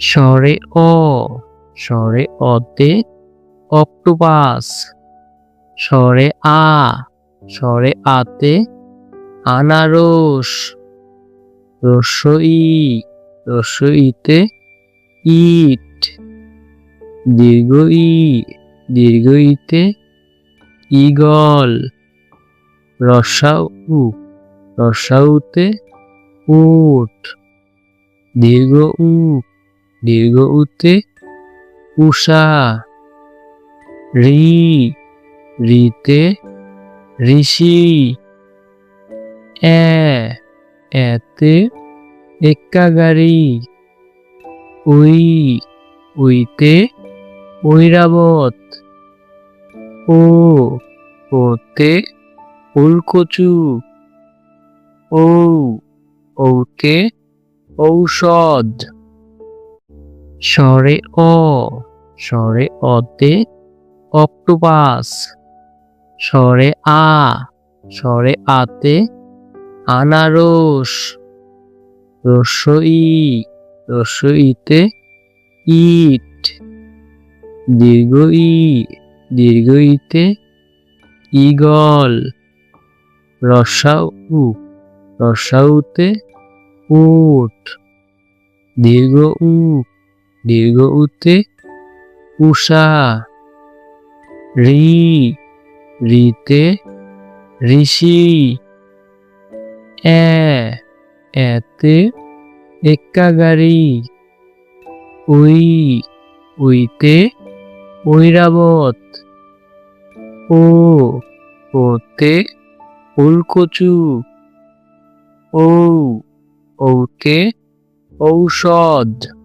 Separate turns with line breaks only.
স্বরে অ স্বরে অতে অক্টোপাস স্বরে আ স্বরে আতে আনারস রস্বই রস্বইতে ইট দীর্ঘ ই দীর্ঘ ইতে ইগল রসাউ, রসাউতে উট, দীর্ঘ উ দীর্ঘ উতে উষা। রি, রিতে ঋষি। এতে এক্কা গাড়ি উই, উইতে ঐরাবত। ও, ওতে উলকচু। ও ঔতে ঔষধ। স্বরে অ স্বরে অতে অক্টোপাস স্বরে আ স্বরে আতে আনারস রস্বই রস্বইতে ইট দীর্ঘ ই দীর্ঘ ইতে ইগল রসাউ, রসাউতে উট, দীর্ঘ উ দীর্ঘ উতে উষা রি, রিতে ঋষি। এ, এতে এক্কা গাড়ি উই, উইতে ঐরাবত। ও, ওতে ফুলকচু ঔ ঔতে ঔষধ।